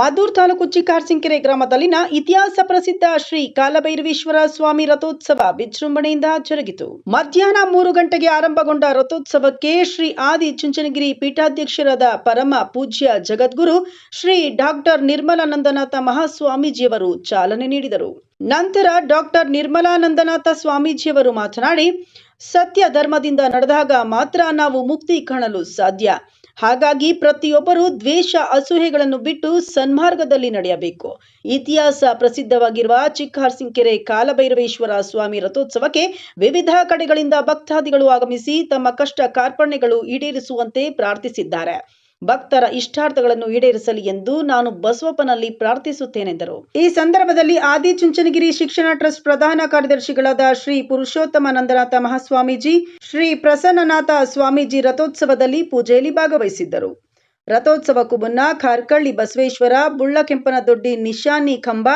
ಮದ್ದೂರು ತಾಲೂಕು ಚಿಕ್ಕಾರ್ಸಿಂಕೆರೆ ಗ್ರಾಮದಲ್ಲಿನ ಇತಿಹಾಸ ಪ್ರಸಿದ್ಧ ಶ್ರೀ ಕಾಲಭೈರವೇಶ್ವರ ಸ್ವಾಮಿ ರಥೋತ್ಸವ ವಿಜೃಂಭಣೆಯಿಂದ ಜರುಗಿತು. ಮಧ್ಯಾಹ್ನ ಮೂರು ಗಂಟೆಗೆ ಆರಂಭಗೊಂಡ ರಥೋತ್ಸವಕ್ಕೆ ಶ್ರೀ ಆದಿ ಚುಂಚನಗಿರಿ ಪೀಠಾಧ್ಯಕ್ಷರಾದ ಪರಮ ಪೂಜ್ಯ ಜಗದ್ಗುರು ಶ್ರೀ ಡಾಕ್ಟರ್ ನಿರ್ಮಲಾನಂದನಾಥ ಮಹಾಸ್ವಾಮೀಜಿಯವರು ಚಾಲನೆ ನೀಡಿದರು. ನಂತರ ಡಾಕ್ಟರ್ ನಿರ್ಮಲಾನಂದನಾಥ ಸ್ವಾಮೀಜಿಯವರು ಮಾತನಾಡಿ, ಸತ್ಯ ಧರ್ಮದಿಂದ ನಡೆದಾಗ ಮಾತ್ರ ನಾವು ಮುಕ್ತಿ ಕಾಣಲು ಸಾಧ್ಯ. ಹಾಗಾಗಿ ಪ್ರತಿಯೊಬ್ಬರು ದ್ವೇಷ ಅಸೂಹೆಗಳನ್ನು ಬಿಟ್ಟು ಸನ್ಮಾರ್ಗದಲ್ಲಿ ನಡೆಯಬೇಕು. ಇತಿಹಾಸ ಪ್ರಸಿದ್ಧವಾಗಿರುವ ಚಿಕ್ಕಾರ್ಸಿಂಕೆರೆ ಕಾಲಭೈರವೇಶ್ವರ ಸ್ವಾಮಿ ರಥೋತ್ಸವಕ್ಕೆ ವಿವಿಧ ಕಡೆಗಳಿಂದ ಭಕ್ತಾದಿಗಳು ಆಗಮಿಸಿ ತಮ್ಮ ಕಷ್ಟ ಕಾರ್ಪಣ್ಯಗಳು ಈಡೇರಿಸುವಂತೆ ಪ್ರಾರ್ಥಿಸಿದ್ದಾರೆ. ಭಕ್ತರ ಇಷ್ಟಾರ್ಥಗಳನ್ನು ಈಡೇರಿಸಲಿ ಎಂದು ನಾನು ಬಸವಪ್ಪನಲ್ಲಿ ಪ್ರಾರ್ಥಿಸುತ್ತೇನೆಂದರು ಈ ಸಂದರ್ಭದಲ್ಲಿ ಆದಿ ಚುಂಚನಗಿರಿ ಶಿಕ್ಷಣ ಟ್ರಸ್ಟ್ ಪ್ರಧಾನ ಕಾರ್ಯದರ್ಶಿಗಳಾದ ಶ್ರೀ ಪುರುಷೋತ್ತಮ ನಂದನಾಥ ಮಹಾಸ್ವಾಮೀಜಿ, ಶ್ರೀ ಪ್ರಸನ್ನನಾಥ ಸ್ವಾಮೀಜಿ ರಥೋತ್ಸವದಲ್ಲಿ ಪೂಜೆಯಲ್ಲಿ ಭಾಗವಹಿಸಿದ್ದರು. ರಥೋತ್ಸವಕ್ಕೂ ಮುನ್ನ ಕಾರ್ಕಳ್ಳಿ ಬಸವೇಶ್ವರ ಬುಳ್ಳಕೆಂಪನ ದೊಡ್ಡಿ ನಿಶಾನಿ ಕಂಬ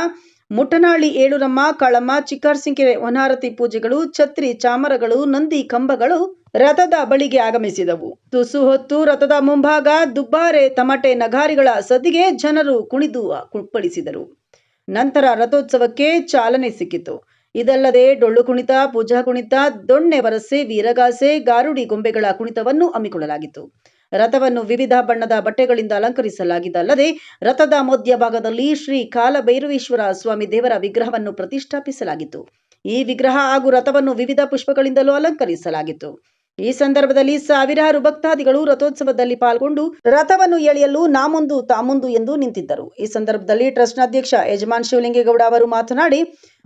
ಮುಟನಾಳಿ ಏಳುರಮ್ಮ, ಕಳಮ್ಮ, ಚಿಕ್ಕಾರ್ಸಿಂಕೆರೆ ವನಾರತಿ ಪೂಜೆಗಳು, ಛತ್ರಿ ಚಾಮರಗಳು, ನಂದಿ ಕಂಬಗಳು ರಥದ ಬಳಿಗೆ ಆಗಮಿಸಿದವು. ತುಸು ಹೊತ್ತು ರಥದ ಮುಂಭಾಗ ದುಬ್ಬಾರೆ, ತಮಟೆ, ನಗಾರಿಗಳ ಸದಿಗೆ ಜನರು ಕುಣಿದು ಕುಪ್ಪಳಿಸಿದರು. ನಂತರ ರಥೋತ್ಸವಕ್ಕೆ ಚಾಲನೆ ಸಿಕ್ಕಿತು. ಇದಲ್ಲದೆ ಡೊಳ್ಳು ಕುಣಿತ, ಪೂಜಾ ಕುಣಿತ, ದೊಣ್ಣೆ ವರಸೆ, ವೀರಗಾಸೆ, ಗಾರುಡಿ ಗೊಂಬೆಗಳ ಕುಣಿತವನ್ನು ಹಮ್ಮಿಕೊಳ್ಳಲಾಗಿತ್ತು. ರಥವನ್ನು ವಿವಿಧ ಬಣ್ಣದ ಬಟ್ಟೆಗಳಿಂದ ಅಲಂಕರಿಸಲಾಗಿದ್ದಲ್ಲದೆ ರಥದ ಮಧ್ಯಭಾಗದಲ್ಲಿ ಶ್ರೀ ಕಾಲಭೈರವೇಶ್ವರ ಸ್ವಾಮಿ ದೇವರ ವಿಗ್ರಹವನ್ನು ಪ್ರತಿಷ್ಠಾಪಿಸಲಾಗಿತ್ತು. ಈ ವಿಗ್ರಹ ಹಾಗೂ ರಥವನ್ನು ವಿವಿಧ ಪುಷ್ಪಗಳಿಂದಲೂ ಅಲಂಕರಿಸಲಾಗಿತ್ತು. ಈ ಸಂದರ್ಭದಲ್ಲಿ ಸಾವಿರಾರು ಭಕ್ತಾದಿಗಳು ರಥೋತ್ಸವದಲ್ಲಿ ಪಾಲ್ಗೊಂಡು ರಥವನ್ನು ಎಳೆಯಲು ನಾಮುಂದು ತಾಮುಂದು ಎಂದು ನಿಂತಿದ್ದರು. ಈ ಸಂದರ್ಭದಲ್ಲಿ ಟ್ರಸ್ಟ್ನ ಅಧ್ಯಕ್ಷ ಯಜಮಾನ್ ಶಿವಲಿಂಗೇಗೌಡ ಅವರು ಮಾತನಾಡಿ,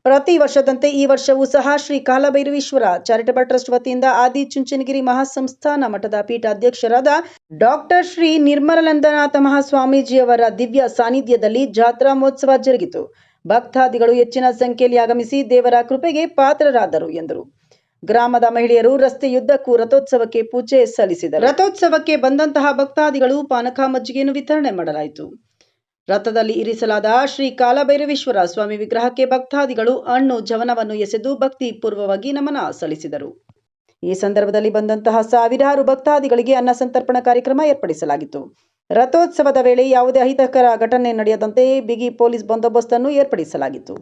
ಪ್ರತಿ ವರ್ಷದಂತೆ ಈ ವರ್ಷವೂ ಸಹ ಶ್ರೀ ಕಾಲಭೈರವೇಶ್ವರ ಚಾರಿಟಬಲ್ ಟ್ರಸ್ಟ್ ವತಿಯಿಂದ ಆದಿ ಚುಂಚನಗಿರಿ ಮಹಾಸಂಸ್ಥಾನ ಮಠದ ಪೀಠಾಧ್ಯಕ್ಷರಾದ ಡಾಕ್ಟರ್ ಶ್ರೀ ನಿರ್ಮಲಾನಂದನಾಥ ಮಹಾಸ್ವಾಮೀಜಿಯವರ ದಿವ್ಯ ಸಾನ್ನಿಧ್ಯದಲ್ಲಿ ಜಾತ್ರಾ ಮಹೋತ್ಸವ ಜರುಗಿತು. ಭಕ್ತಾದಿಗಳು ಹೆಚ್ಚಿನ ಸಂಖ್ಯೆಯಲ್ಲಿ ಆಗಮಿಸಿ ದೇವರ ಕೃಪೆಗೆ ಪಾತ್ರರಾದರು ಎಂದರು. ಗ್ರಾಮದ ಮಹಿಳೆಯರು ರಸ್ತೆಯುದ್ದಕ್ಕೂ ರಥೋತ್ಸವಕ್ಕೆ ಪೂಜೆ ಸಲ್ಲಿಸಿದರು. ರಥೋತ್ಸವಕ್ಕೆ ಬಂದಂತಹ ಭಕ್ತಾದಿಗಳು ಪಾನಕ ಮಜ್ಜಿಗೆಯನ್ನು ವಿತರಣೆ ಮಾಡಲಾಯಿತು. ರಥದಲ್ಲಿ ಇರಿಸಲಾದ ಶ್ರೀ ಕಾಲಭೈರವೇಶ್ವರ ಸ್ವಾಮಿ ವಿಗ್ರಹಕ್ಕೆ ಭಕ್ತಾದಿಗಳು ಹಣ್ಣು, ಜವನವನ್ನು ಎಸೆದು ಭಕ್ತಿ ಪೂರ್ವವಾಗಿ ನಮನ ಸಲ್ಲಿಸಿದರು. ಈ ಸಂದರ್ಭದಲ್ಲಿ ಬಂದಂತಹ ಸಾವಿರಾರು ಭಕ್ತಾದಿಗಳಿಗೆ ಅನ್ನ ಸಂತರ್ಪಣಾ ಕಾರ್ಯಕ್ರಮ ಏರ್ಪಡಿಸಲಾಗಿತ್ತು. ರಥೋತ್ಸವದ ವೇಳೆ ಯಾವುದೇ ಅಹಿತಕರ ಘಟನೆ ನಡೆಯದಂತೆ ಬಿಗಿ ಪೊಲೀಸ್ ಬಂದೋಬಸ್ತನ್ನು ಏರ್ಪಡಿಸಲಾಗಿತ್ತು.